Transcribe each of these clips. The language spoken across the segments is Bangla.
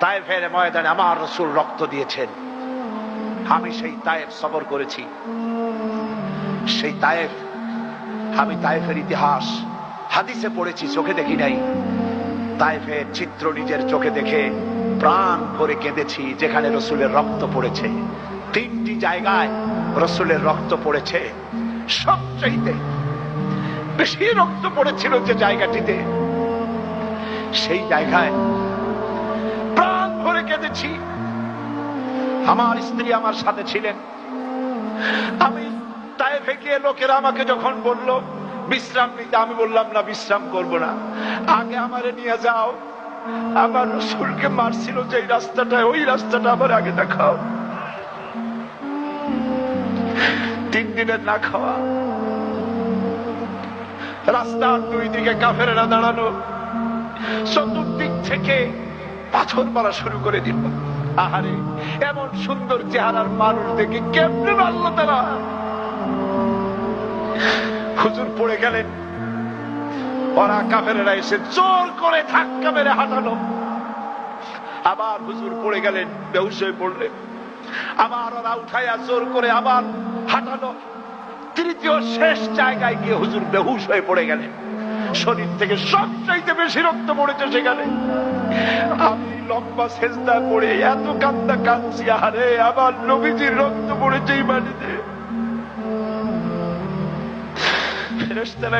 তায়েফের ময়দানে আমার রসুল রক্ত দিয়েছেন। আমি সেই তায়েফ সফর করেছি। সেই তায়েফ, আমি তায়েফের ইতিহাস হাদিসে পড়েছি, চোখে দেখি নাই। তায়েফের চিত্র নিজের চোখে দেখে প্রাণ করে কেঁদেছি, যেখানে রসুলের রক্ত পড়েছে। তিনটি জায়গায় রসুলের রক্ত পড়েছে। সবচাইতে বেশি রক্ত পড়েছিল যে জায়গাটিতে, সেই জায়গায় কেঁদেছি আমার স্ত্রী আমার সাথে ছিলেন। আমি তাই গিয়ে লোকেরা আমাকে যখন বলল, বিশ্রাম নিতে, আমি বললাম, না, বিশ্রাম করব না। আগে আমারে নিয়ে যাও। আমার রসুলকে মারছিল যে রাস্তাটা ওই রাস্তাটা আমার আগে দেখাও। তিন দিনের না খাওয়া। রাস্তার দুই দিকে কাফেরেরা দাঁড়ানো। চতুর্দিক থেকে পাথর মারা শুরু করে দিল। আহারে, এমন সুন্দর চেহারার মানুষ দেখে কেমনে মারল তারা? হুজুর পড়ে গেলেন। ওরা কাফেরেরা এসে জোর করে ধাক্কা মেরে হাঁটালো। আবার হুজুর পড়ে গেলেন, বেহুশ হয়ে পড়লেন। আবার ওরা উঠাইয়া জোর করে আবার হাঁটালো। তৃতীয় শেষ জায়গায় গিয়ে হুজুর বেহুশ হয়ে পড়ে গেলেন। শরীর থেকে সবচাইতে বেশি রক্ত পড়েছে সেখানে। আমি লম্বা সেজদা পড়ে এত কান্দা কাঁদছি আরে আমার নবীজির রক্ত পড়েছে এই মাটিতে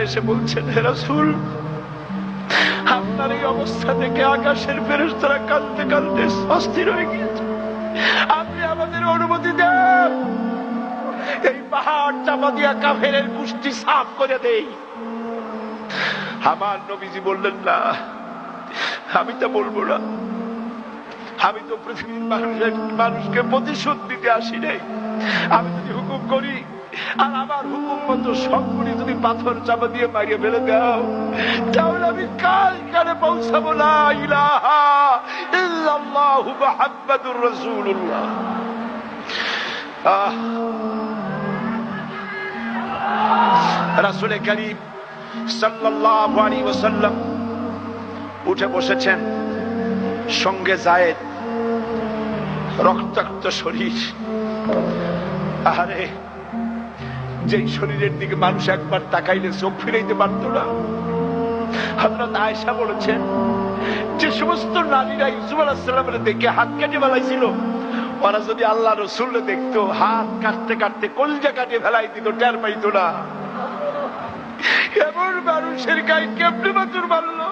এসে বলছেন, হে রাসূল, আপনার এই অবস্থা থেকে আকাশের ফেরেশতারা কাঁদতে কাঁদতে অস্থির হয়ে গিয়েছে। আপনি আমাদের অনুমতি দেন। এই পাহাড় চাপা দিয়া কাফেরের কুষ্টি সাফ করে দেই। আমার নবীজি বললেন, না আমি তা বলব না। আমি তো পৃথিবীর মানুষের মানুষকে প্রতিশোধ দিতে আসি নাই আমি যদি হুকুম করি, আর আমার হুকুম মতো সবগুলি যদি পাথর চাপা দিয়ে মারিয়ে ফেলে দাও, তাহলে আমি কাল কালে পৌঁছাবো না ইলাহা ইল্লাল্লাহু মুহাম্মাদুর আহ। রাসূলে কারীম সাল্লাল্লাহু আলাইহি ওয়াসাল্লাম উঠে বসেছেন। সঙ্গে জায়েদ। রক্তাক্ত শরীর। আরে যেই শরীরের দিকে মানুষ একবার তাকাইলে চোখ ফিরাইতে পারত না। হজরত আয়সা বলেছেন, যে সমস্ত নারীরা ইউসুফ আলাহিসাল্লামের দেখে হাত কেটে ফেলাইছিল, ওরা যদি আল্লাহ রসুল দেখতো, হাত কাটতে কাটতে কলজা কাটে ফেলাই দিত, টের পাইতো না। এমন মানুষের গায়ে কেমনে বাতুর মারলো?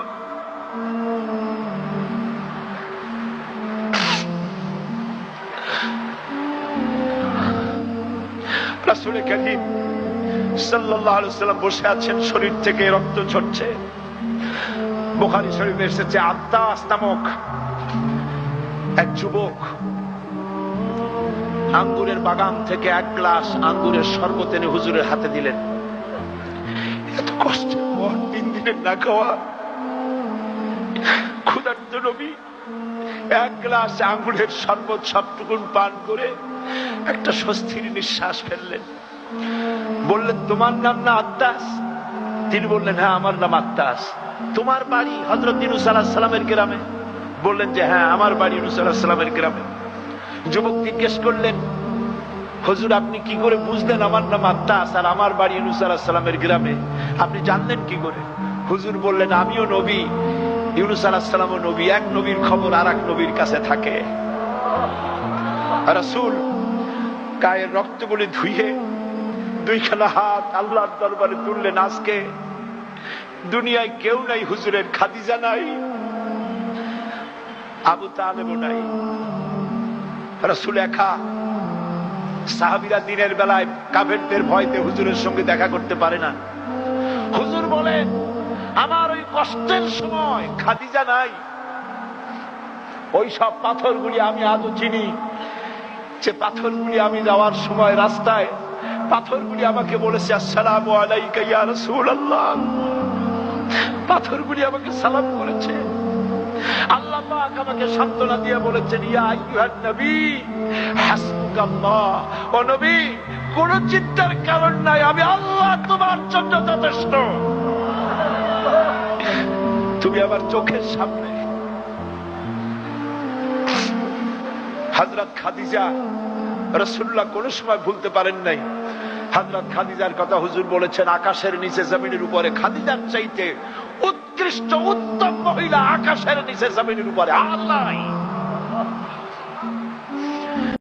বসে আছেন, শরীর থেকে রক্ত ঝরছে। বুখারী শরীফে এসেছে আত্মাস নামক এক যুবক আঙ্গুরের বাগান থেকে এক গ্লাস আঙ্গুরের শরবত এনে হুজুরের হাতে দিলেন। এত কষ্টের পর তিন দিনের না খাওয়া। ক্ষুধার্ত নবী, এক গ্লাস আঙ্গুরের শরবত সবটুকুন পান করে একটা স্বস্তির নিঃশ্বাস ফেললেন। বললেন, তোমার নাম না আত্মাস তিনি বললেন হ্যাঁ আমার নাম আত্মাস তোমার বাড়ি হজরত সালামের গ্রামে? বললেন যে হ্যাঁ আমার বাড়ি সালামের গ্রামে। যুবক জিজ্ঞেস করলেন, হজুর, আপনি কি করে বুঝলেন আমার নাম আত্মাস আর আমার বাড়ি সালামের গ্রামে? আপনি জানলেন কি করে? হুজুর বললেন, আমিও নবী ইউনুস আলাহ সালামও নবী, এক নবীর খবর আর এক নবীর কাছে থাকে। রাসূল গায়ের রক্তগুলি ধুইয়ে দুইখানা হাত আল্লাহর দরবারে তুললেন আজকে। দুনিয়ায় কেউ নাই, হুজুরের খাদিজা নাই, আবু তালেবও নাই। রাসূল একা। সাহাবিরা দিনের বেলায় কাফেরদের ভয়তে হুজুরের সঙ্গে দেখা করতে পারে না। হুজুর বলেন আমার ওই কষ্টের সময় খাদিজা নাই। ওই সব পাথরগুলি আমি আজও চিনি। যে পাথরগুলি আমি যাওয়ার সময় রাস্তায়, পাথরগুলি আমাকে বলেছে, আসসালাম আলাইকা ইয়া পাথরগুলি আমাকে সালাম করেছে। আল্লাহ আমাকে সান্ত্বনা দিয়ে বলেছেন নবী, কোন চিন্তার কারণ নাই, আমি আল্লাহ তোমার জন্য যথেষ্ট। তুমি আমার চোখের সামনে। হাজরত খাদিজা রসুল্লাহ কোন সময় ভুলতে পারেন নাই। হাজরত খাদিজার কথা হুজুর বলেছেন, আকাশের নিচে জমিনের উপরে। খাদিজার চাইতে উৎকৃষ্ট উত্তম মহিলা আকাশের নিচে জমিনের উপরে। আল্লাহ